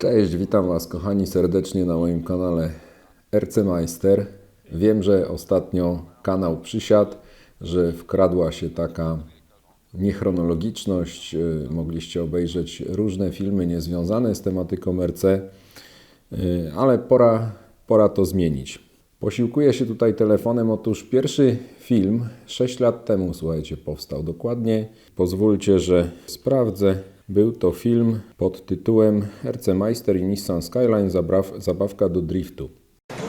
Cześć, witam Was kochani serdecznie na moim kanale RC Meister. Wiem, że ostatnio kanał przysiadł, że wkradła się taka niechronologiczność. Yy, Mogliście obejrzeć różne filmy niezwiązane z tematyką RC, yy, ale pora, pora to zmienić. Posiłkuję się tutaj telefonem. Otóż pierwszy film 6 lat temu, słuchajcie, powstał dokładnie. Pozwólcie, że sprawdzę. Był to film pod tytułem RC Meister i Nissan Skyline zabaw, zabawka do driftu.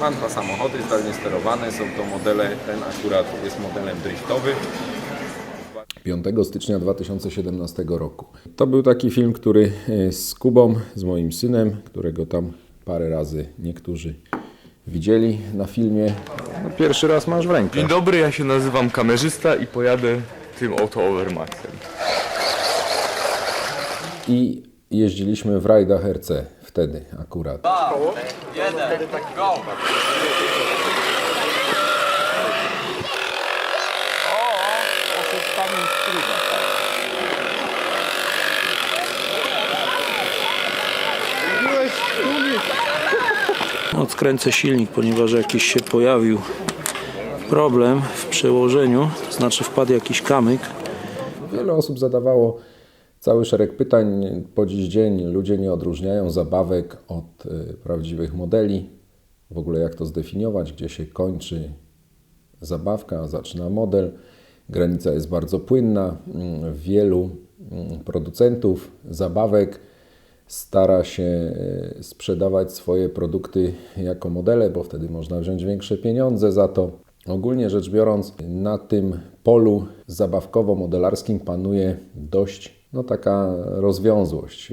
Mam dwa samochody zdalnie sterowane, są to modele, ten akurat jest modelem driftowym. 5 stycznia 2017 roku. To był taki film, który e, z Kubą, z moim synem, którego tam parę razy niektórzy widzieli na filmie. No, pierwszy raz masz w rękę. Dzień dobry, ja się nazywam kamerzysta i pojadę tym oto Overmaxem. I jeździliśmy w rajdach RC wtedy akurat. Odkręcę silnik, ponieważ jakiś się pojawił problem w przełożeniu, to znaczy wpadł jakiś kamyk. Wiele osób zadawało cały szereg pytań. Po dziś dzień ludzie nie odróżniają zabawek od y, prawdziwych modeli. W ogóle jak to zdefiniować, gdzie się kończy zabawka, zaczyna model. Granica jest bardzo płynna. Mm, Wielu mm, producentów zabawek stara się y, sprzedawać swoje produkty jako modele, bo wtedy można wziąć większe pieniądze za to. Ogólnie rzecz biorąc, na tym polu zabawkowo-modelarskim panuje dość no, taka rozwiązłość.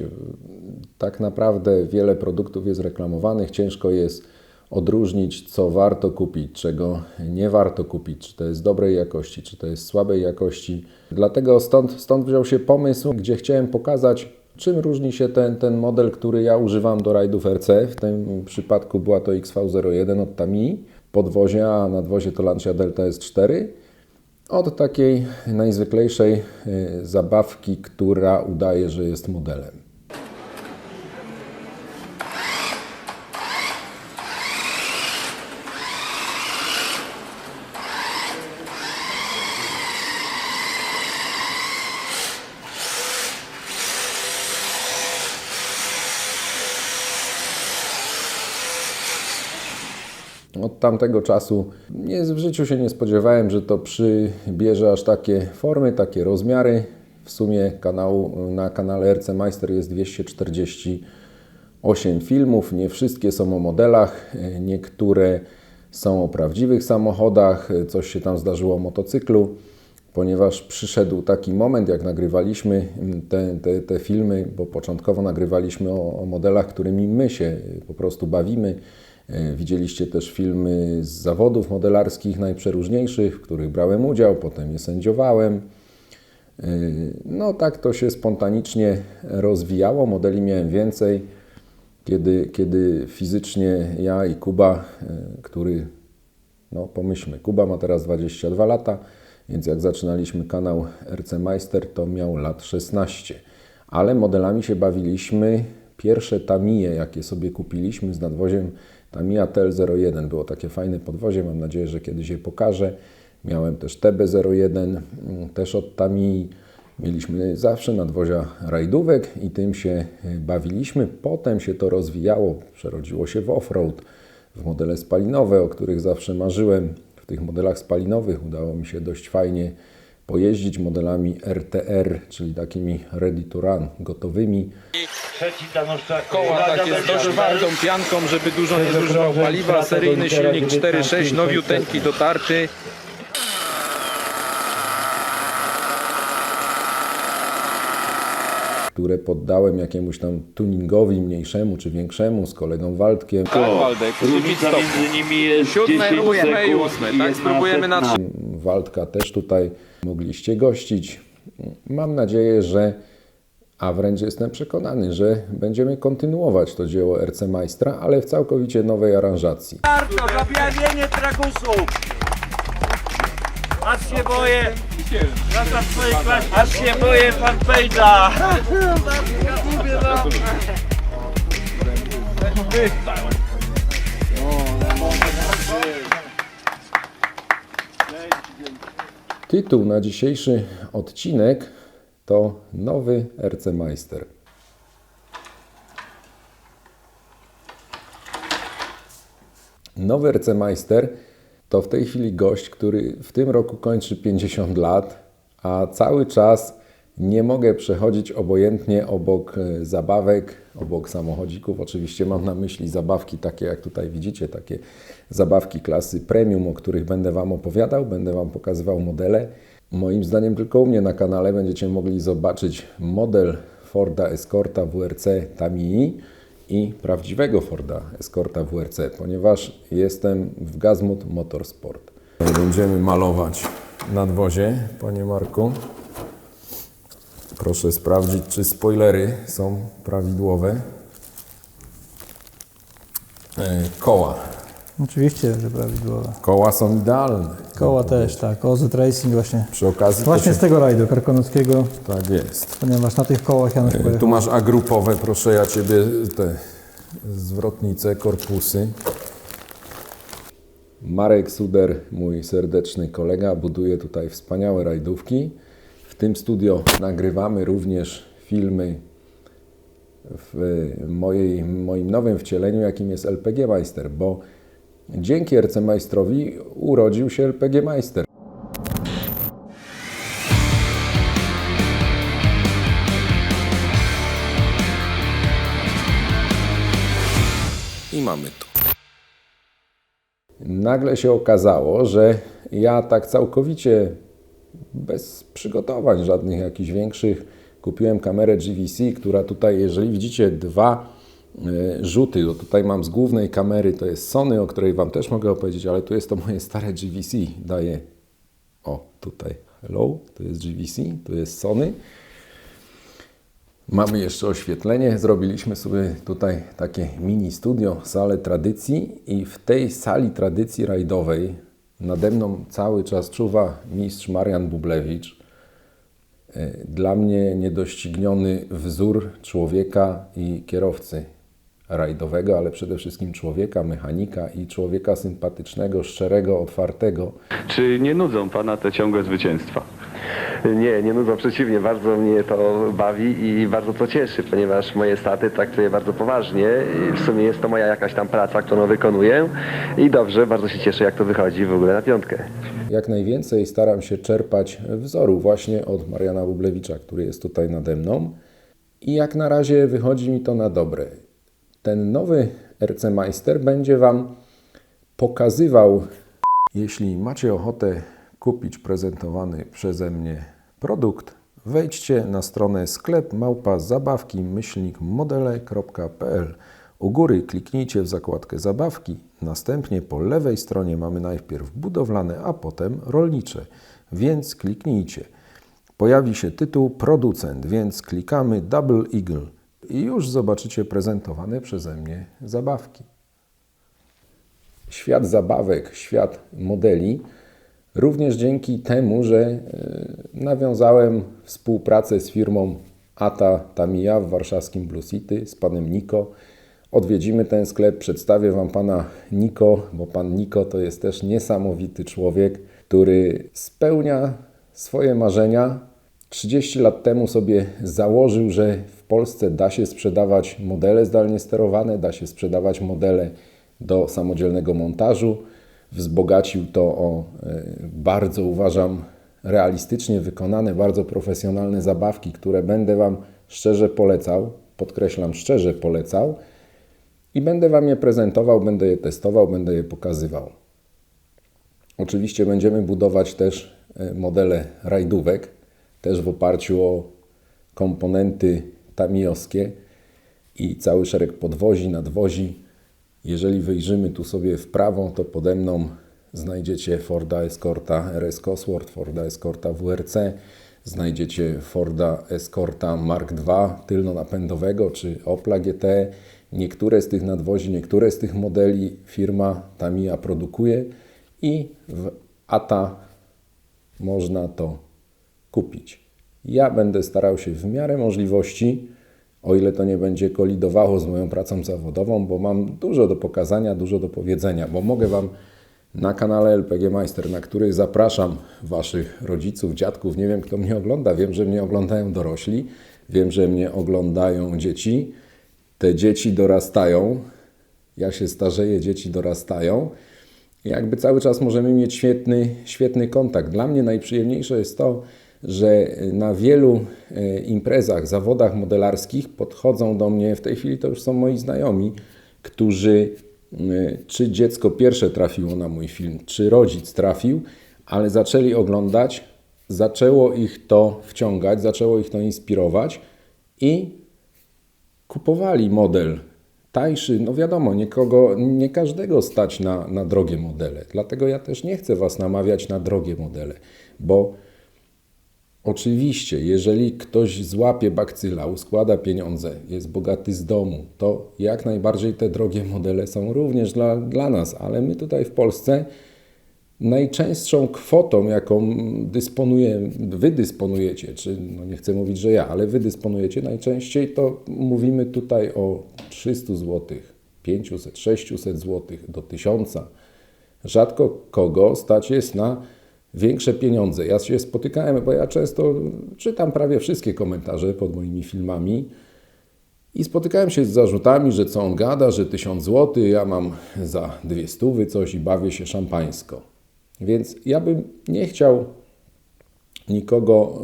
Tak naprawdę wiele produktów jest reklamowanych, ciężko jest odróżnić, co warto kupić, czego nie warto kupić, czy to jest dobrej jakości, czy to jest słabej jakości. Dlatego stąd, stąd wziął się pomysł, gdzie chciałem pokazać, czym różni się ten, ten model, który ja używam do rajdów RC. W tym przypadku była to XV01 od Tamiyi podwozie, a nadwozie to Lancia Delta S4. Od takiej najzwyklejszej y, zabawki, która udaje, że jest modelem. Od tamtego czasu nie, w życiu się nie spodziewałem, że to przybierze aż takie formy, takie rozmiary. W sumie kanału, na kanale RC Meister jest 248 filmów. Nie wszystkie są o modelach, niektóre są o prawdziwych samochodach. Coś się tam zdarzyło o motocyklu, ponieważ przyszedł taki moment, jak nagrywaliśmy te, te, te filmy, bo początkowo nagrywaliśmy o, o modelach, którymi my się po prostu bawimy. E, Widzieliście też filmy z zawodów modelarskich najprzeróżniejszych, w których brałem udział, potem je sędziowałem. E, No tak to się spontanicznie rozwijało, modeli miałem więcej. Kiedy, kiedy fizycznie ja i Kuba, e, który, no pomyślmy, Kuba ma teraz 22 lata, więc jak zaczynaliśmy kanał RC Meister, to miał lat 16. Ale modelami się bawiliśmy. Pierwsze Tamije, jakie sobie kupiliśmy z nadwoziem Tamiya TL01, było takie fajne podwozie, mam nadzieję, że kiedyś je pokażę. Miałem też TB01, mm, też od Tamii. Mieliśmy zawsze nadwozia rajdówek i tym się y, bawiliśmy. Potem się to rozwijało, przerodziło się w offroad, w modele spalinowe, o których zawsze marzyłem. W tych modelach spalinowych udało mi się dość fajnie pojeździć modelami RTR, czyli takimi ready to run, gotowymi. Trzeci Danuszczak. Koła takie z dość twardą pianką, żeby dużo nie zużywał paliwa. Seryjny silnik 4.6, nowiuteńki do tarczy. które poddałem jakiemuś tam tuningowi mniejszemu czy większemu z kolegą Waldkiem. Tak, Waldek, Różnica między nimi jest Siódme, 10 ósme i ósme, tak? jest Spróbujemy na następna. Waldka też tutaj mogliście gościć. Mam nadzieję, że, a wręcz jestem przekonany, że będziemy kontynuować to dzieło RC Majstra, ale w całkowicie nowej aranżacji. Warto, zabijawienie tragusów! Aż się boję! Aż się boję fanpage'a! Mówię wam. Tytuł na dzisiejszy odcinek to Nowy RC. Nowy RC to w tej chwili gość, który w tym roku kończy 50 lat, a cały czas nie mogę przechodzić obojętnie obok e, zabawek, obok samochodzików. Oczywiście mam na myśli zabawki takie, jak tutaj widzicie, takie zabawki klasy premium, o których będę Wam opowiadał, będę Wam pokazywał modele. Moim zdaniem tylko u mnie na kanale będziecie mogli zobaczyć model Forda Escorta WRC Tamii i prawdziwego Forda Escorta WRC, ponieważ jestem w Gazmut Motorsport. Będziemy malować nadwozie, Panie Marku. Proszę sprawdzić, czy spoilery są prawidłowe. E, Koła. Oczywiście, że prawidłowe. Koła są idealne. Koła też, tak. Ozet Racing właśnie. Przy okazji Właśnie się... z tego rajdu karkonoskiego, Tak jest. ponieważ na tych kołach Janusz Tu pojechał. masz agrupowe, proszę ja Ciebie, te zwrotnice, korpusy. Marek Suder, mój serdeczny kolega, buduje tutaj wspaniałe rajdówki. W tym studio nagrywamy również filmy w mojej, moim nowym wcieleniu, jakim jest LPG Meister, bo dzięki RC Majstrowi urodził się LPG Meister. I mamy to. Nagle się okazało, że ja tak całkowicie bez przygotowań żadnych jakichś większych kupiłem kamerę GVC, która tutaj, jeżeli widzicie dwa e, rzuty, to tutaj mam z głównej kamery, to jest Sony, o której Wam też mogę opowiedzieć, ale tu jest to moje stare GVC, daję, o tutaj, hello, to jest GVC, tu jest Sony. Mamy jeszcze oświetlenie. Zrobiliśmy sobie tutaj takie mini studio, salę tradycji i w tej sali tradycji rajdowej nade mną cały czas czuwa mistrz Marian Bublewicz. E, Dla mnie niedościgniony wzór człowieka i kierowcy rajdowego, ale przede wszystkim człowieka, mechanika i człowieka sympatycznego, szczerego, otwartego. Czy nie nudzą Pana te ciągłe zwycięstwa? Nie, nie nudzą, przeciwnie, bardzo mnie to bawi i bardzo to cieszy, ponieważ moje staty traktuję bardzo poważnie w sumie jest to moja jakaś tam praca, którą wykonuję i dobrze, bardzo się cieszę jak to wychodzi w ogóle na piątkę. jak najwięcej staram się czerpać wzoru właśnie od Mariana Bublewicza, który jest tutaj nade mną. I jak na razie wychodzi mi to na dobre. Ten nowy RC Meister będzie Wam pokazywał, jeśli macie ochotę kupić prezentowany przeze mnie produkt, wejdźcie na stronę sklep małpa zabawki modele.pl. U góry kliknijcie w zakładkę zabawki, następnie po lewej stronie mamy najpierw budowlane, a potem rolnicze, więc kliknijcie. Pojawi się tytuł producent, więc klikamy Double Eagle i już zobaczycie prezentowane przeze mnie zabawki. Świat zabawek, świat modeli, również dzięki temu, że e, nawiązałem współpracę z firmą Ata Tamiya w warszawskim Blue City z panem Niko. Odwiedzimy ten sklep, przedstawię Wam pana Niko, bo pan Niko to jest też niesamowity człowiek, który spełnia swoje marzenia. 30 lat temu sobie założył, że w Polsce da się sprzedawać modele zdalnie sterowane, da się sprzedawać modele do samodzielnego montażu. Wzbogacił to o e, bardzo, uważam, realistycznie wykonane, bardzo profesjonalne zabawki, które będę Wam szczerze polecał. Podkreślam, szczerze polecał. I będę Wam je prezentował, będę je testował, będę je pokazywał. Oczywiście będziemy budować też e, modele rajdówek, też w oparciu o komponenty tamijowskie i cały szereg podwozi, nadwozi. Jeżeli wyjrzymy tu sobie w prawo, to pode mną znajdziecie Forda Escorta RS Cosworth, Forda Escorta WRC, znajdziecie Forda Escorta Mark II tylnonapędowego czy Opla GT. Niektóre z tych nadwozi, niektóre z tych modeli firma Tamiya produkuje i w ATA można to kupić. Ja będę starał się w miarę możliwości o ile to nie będzie kolidowało z moją pracą zawodową, bo mam dużo do pokazania, dużo do powiedzenia, bo mogę Wam na kanale LPG Meister, na który zapraszam Waszych rodziców, dziadków, nie wiem kto mnie ogląda, wiem, że mnie oglądają dorośli, wiem, że mnie oglądają dzieci, te dzieci dorastają, ja się starzeję, dzieci dorastają. Jakby cały czas możemy mieć świetny, świetny kontakt. Dla mnie najprzyjemniejsze jest to, że na wielu e, imprezach, zawodach modelarskich podchodzą do mnie, w tej chwili to już są moi znajomi, którzy czy dziecko pierwsze trafiło na mój film, czy rodzic trafił, ale zaczęli oglądać, zaczęło ich to wciągać, zaczęło ich to inspirować i kupowali model tańszy. No wiadomo, nikogo, nie każdego stać na, na drogie modele. Dlatego ja też nie chcę Was namawiać na drogie modele, bo oczywiście, jeżeli ktoś złapie bakcyla, składa pieniądze, jest bogaty z domu, to jak najbardziej te drogie modele są również dla, dla nas, ale my tutaj w Polsce najczęstszą kwotą, jaką dysponuje, wy dysponujecie, czy no nie chcę mówić, że ja, ale wy dysponujecie, najczęściej to mówimy tutaj o 300 zł, 500, 600 zł do 1000. Rzadko kogo stać jest na większe pieniądze. Ja się spotykałem, bo ja często czytam prawie wszystkie komentarze pod moimi filmami. I spotykałem się z zarzutami, że co on gada, że 1000 zł, ja mam za dwie stówy coś i bawię się szampańsko. Więc ja bym nie chciał nikogo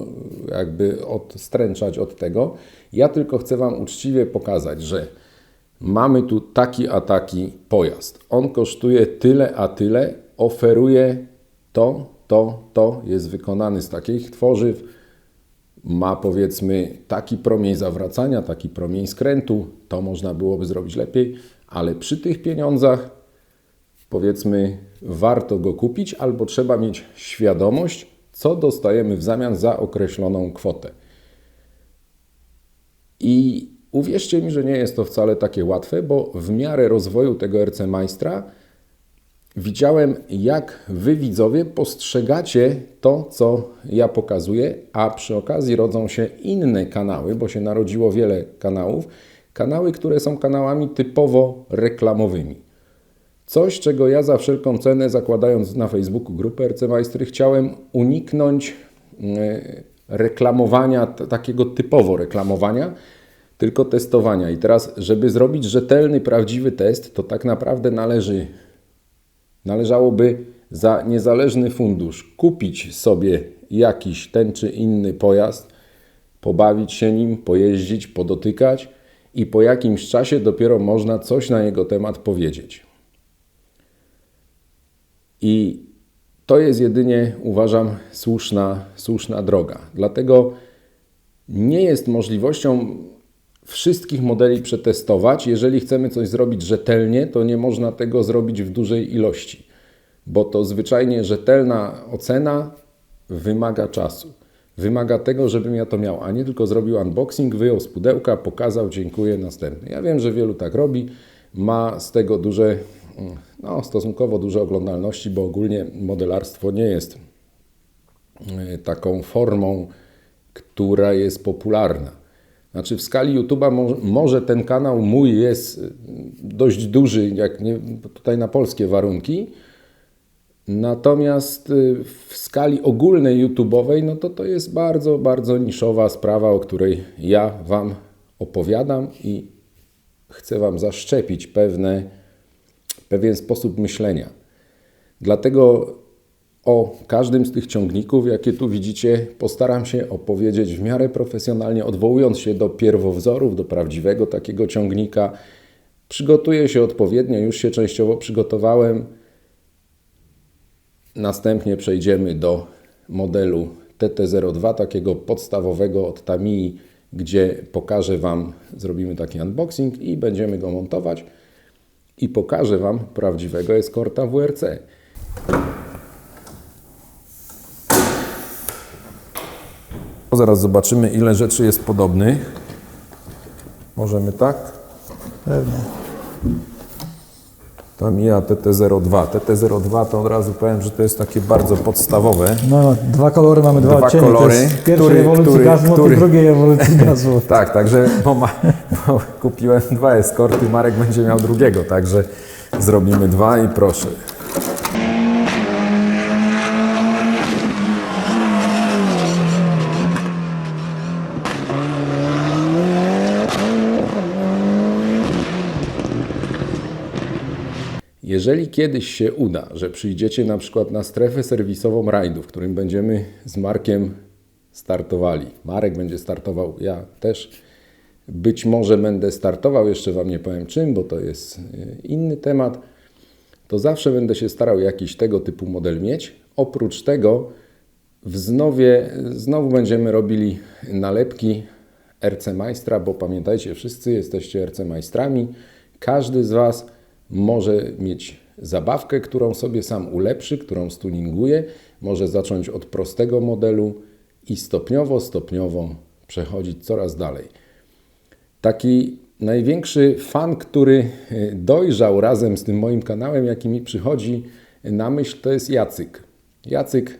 e, jakby odstręczać od tego. Ja tylko chcę Wam uczciwie pokazać, że mamy tu taki a taki pojazd. On kosztuje tyle a tyle, oferuje to, to, to, jest wykonany z takich tworzyw, ma powiedzmy taki promień zawracania, taki promień skrętu, to można byłoby zrobić lepiej, ale przy tych pieniądzach powiedzmy warto go kupić albo trzeba mieć świadomość, co dostajemy w zamian za określoną kwotę. I uwierzcie mi, że nie jest to wcale takie łatwe, bo w miarę rozwoju tego RC Majstra widziałem, jak wy widzowie postrzegacie to, co ja pokazuję, a przy okazji rodzą się inne kanały, bo się narodziło wiele kanałów, kanały, które są kanałami typowo reklamowymi. Coś, czego ja za wszelką cenę, zakładając na Facebooku grupę RC Majstry, chciałem uniknąć e, reklamowania, takiego typowo reklamowania, tylko testowania. I teraz, żeby zrobić rzetelny, prawdziwy test, to tak naprawdę należy Należałoby za niezależny fundusz kupić sobie jakiś ten czy inny pojazd, pobawić się nim, pojeździć, podotykać i po jakimś czasie dopiero można coś na jego temat powiedzieć. I to jest jedynie, uważam, słuszna, słuszna droga. Dlatego nie jest możliwością wszystkich modeli przetestować. Jeżeli chcemy coś zrobić rzetelnie, to nie można tego zrobić w dużej ilości, bo to zwyczajnie rzetelna ocena wymaga czasu. Wymaga tego, żebym ja to miał, a nie tylko zrobił unboxing, wyjął z pudełka, pokazał, dziękuję, następny. Ja wiem, że wielu tak robi, ma z tego duże, no stosunkowo duże oglądalności, bo ogólnie modelarstwo nie jest e, taką formą, która jest popularna. Znaczy w skali YouTube'a mo może ten kanał mój jest y, dość duży, jak nie, tutaj na polskie warunki, natomiast y, w skali ogólnej YouTube'owej, no to to jest bardzo, bardzo niszowa sprawa, o której ja Wam opowiadam i chcę Wam zaszczepić pewne, pewien sposób myślenia. Dlatego o każdym z tych ciągników, jakie tu widzicie, postaram się opowiedzieć w miarę profesjonalnie, odwołując się do pierwowzorów, do prawdziwego takiego ciągnika. Przygotuję się odpowiednio, już się częściowo przygotowałem. Następnie przejdziemy do modelu TT02, takiego podstawowego od Tamii, gdzie pokażę Wam, zrobimy taki unboxing i będziemy go montować i pokażę Wam prawdziwego Escorta WRC. Zaraz zobaczymy, ile rzeczy jest podobnych. Możemy tak? Pewnie. Tamiya TT02. TT02 to od razu powiem, że to jest takie bardzo podstawowe. No, dwa kolory mamy, dwa, Dwa odcienie. kolory, To jest pierwszej który- ewolucji który- gazu, który- drugiej ewolucji gazu. Tak, także bo ma, bo kupiłem dwa eskorty, Marek będzie miał drugiego, także zrobimy dwa i proszę. Jeżeli kiedyś się uda, że przyjdziecie na przykład na strefę serwisową rajdu, w którym będziemy z Markiem startowali. Marek będzie startował, ja też być może będę startował, jeszcze Wam nie powiem czym, bo to jest y, inny temat. To zawsze będę się starał jakiś tego typu model mieć. Oprócz tego w Znowie znowu będziemy robili nalepki RC Majstra, bo pamiętajcie, wszyscy jesteście RC Majstrami. Każdy z Was może mieć zabawkę, którą sobie sam ulepszy, którą stuninguje. Może zacząć od prostego modelu i stopniowo, stopniowo przechodzić coraz dalej. Taki największy fan, który e, dojrzał razem z tym moim kanałem, jaki mi przychodzi na myśl, to jest Jacyk. Jacyk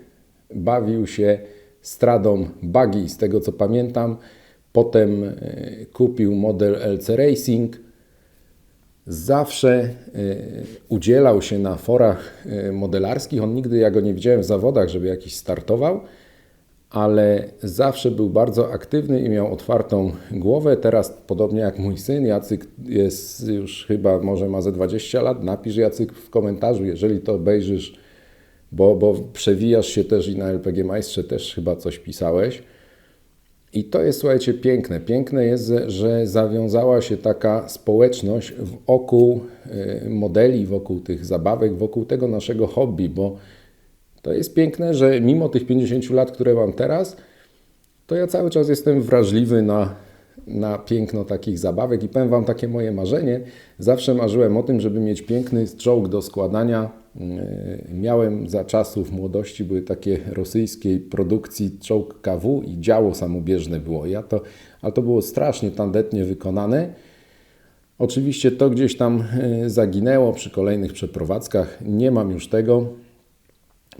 bawił się stradą buggy, z tego co pamiętam. Potem e, kupił model LC Racing. Zawsze e, udzielał się na forach e, modelarskich. On nigdy, ja go nie widziałem w zawodach, żeby jakiś startował ale zawsze był bardzo aktywny i miał otwartą głowę. Teraz, podobnie jak mój syn, Jacyk jest już chyba, może ma ze 20 lat. Napisz Jacyk w komentarzu, jeżeli to obejrzysz, bo, bo przewijasz się też i na LPG Majstrze też chyba coś pisałeś. I to jest, słuchajcie, piękne. Piękne jest, że zawiązała się taka społeczność wokół y, modeli, wokół tych zabawek, wokół tego naszego hobby, bo to jest piękne, że mimo tych 50 lat, które mam teraz, to ja cały czas jestem wrażliwy na, na piękno takich zabawek i powiem Wam takie moje marzenie. Zawsze marzyłem o tym, żeby mieć piękny czołg do składania. Yy, Miałem za czasów młodości, były takie rosyjskiej produkcji czołg KW i działo samobieżne było. Ja to, ale to było strasznie tandetnie wykonane. Oczywiście to gdzieś tam yy, zaginęło przy kolejnych przeprowadzkach. Nie mam już tego.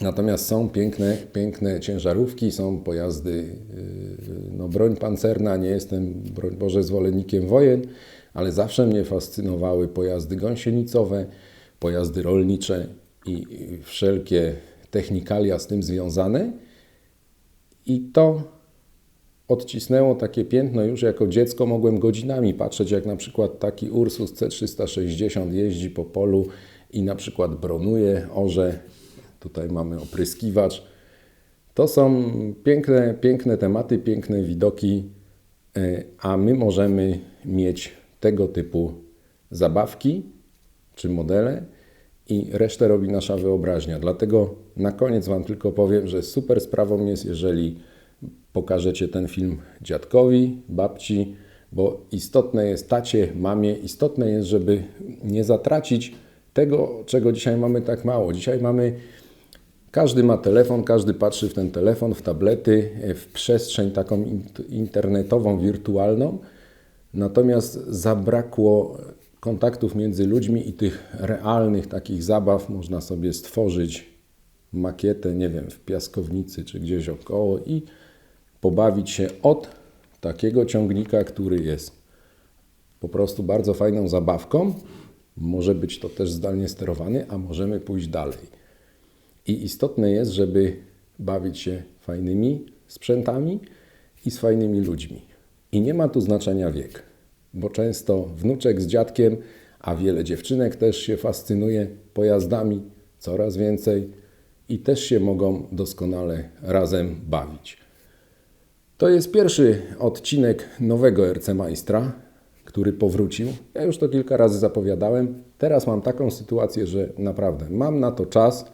Natomiast są piękne, piękne ciężarówki, są pojazdy, yy, no broń pancerna, nie jestem, broń Boże, zwolennikiem wojen, ale zawsze mnie fascynowały pojazdy gąsienicowe, pojazdy rolnicze i wszelkie technikalia z tym związane. I to odcisnęło takie piętno już jako dziecko mogłem godzinami patrzeć, jak na przykład taki Ursus C360 jeździ po polu i na przykład bronuje, orze. Tutaj mamy opryskiwacz. To są piękne, piękne tematy, piękne widoki, e, a my możemy mieć tego typu zabawki czy modele i resztę robi nasza wyobraźnia. Dlatego na koniec Wam tylko powiem, że super sprawą jest, jeżeli pokażecie ten film dziadkowi, babci, bo istotne jest tacie, mamie, istotne jest, żeby nie zatracić tego, czego dzisiaj mamy tak mało. Dzisiaj mamy każdy ma telefon, każdy patrzy w ten telefon, w tablety, w przestrzeń taką int- internetową, wirtualną. Natomiast zabrakło kontaktów między ludźmi i tych realnych takich zabaw. Można sobie stworzyć makietę, nie wiem, w piaskownicy czy gdzieś około i pobawić się od takiego ciągnika, który jest po prostu bardzo fajną zabawką. Może być to też zdalnie sterowany, a możemy pójść dalej. I istotne jest, żeby bawić się fajnymi sprzętami i z fajnymi ludźmi. I nie ma tu znaczenia wiek, bo często wnuczek z dziadkiem, a wiele dziewczynek też się fascynuje pojazdami, coraz więcej i też się mogą doskonale razem bawić. To jest pierwszy odcinek nowego RC Majstra, który powrócił. Ja już to kilka razy zapowiadałem. Teraz mam taką sytuację, że naprawdę mam na to czas.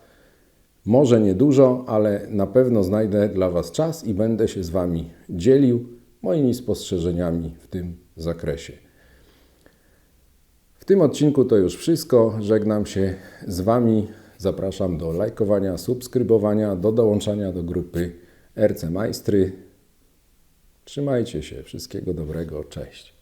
Może niedużo, ale na pewno znajdę dla Was czas i będę się z Wami dzielił moimi spostrzeżeniami w tym zakresie. W tym odcinku to już wszystko. Żegnam się z Wami. Zapraszam do lajkowania, subskrybowania, do dołączania do grupy RC Majstry. Trzymajcie się. Wszystkiego dobrego. Cześć.